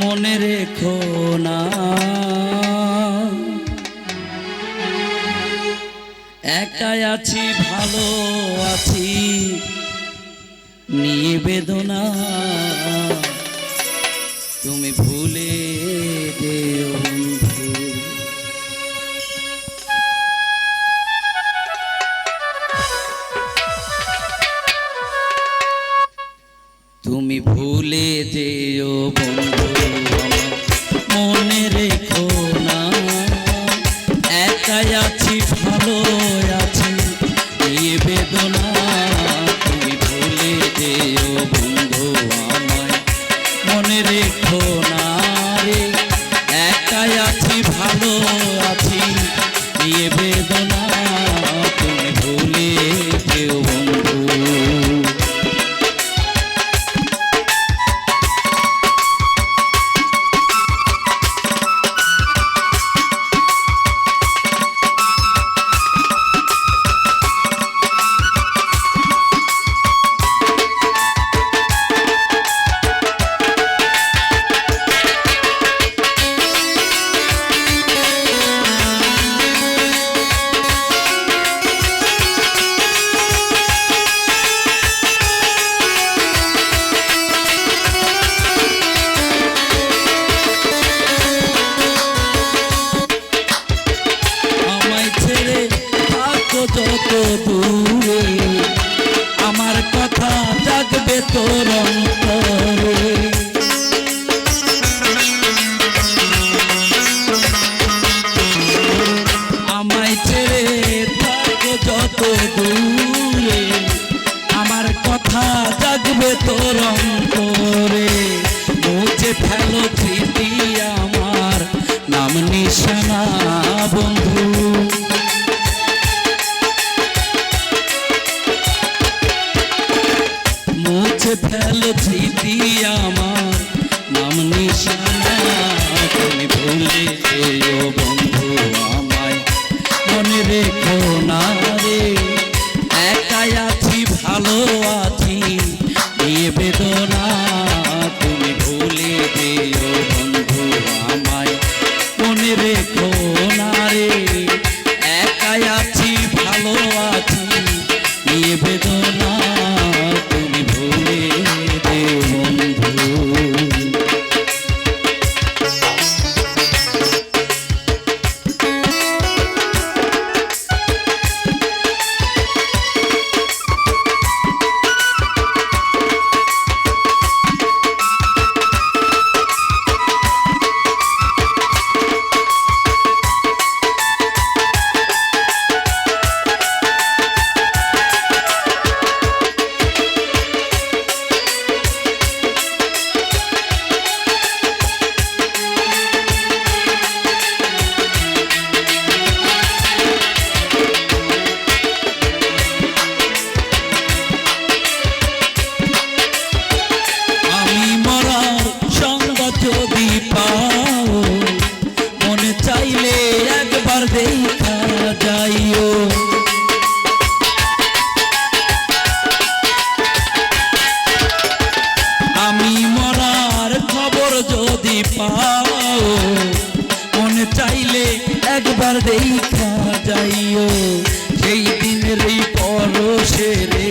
মনে রেখো না। একাই আছি ভালো আছি নিবেদনা। তুমি ভুল বেদনা দূরে। আমার কথা জাগবে তোর অন্তরে। মুছে ফেলো স্মৃতি আমার। নাম নিশানা বন্ধু। স্মৃতি আমার, নাম নিশানা। তুমি ভুলে যেও বন্ধু আমায়। মনে রেখো না রে, একাই আছি, ভালো আছি। নিয়ে বেদনা, তুমি ভুলে যেও বন্ধু আমায়। মনে রেখো না দেখা যাইও। আমি মরার খবর যদি পাও, মনে চাইলে একবার দেখা যাইও। সেই দিনের পরশে রে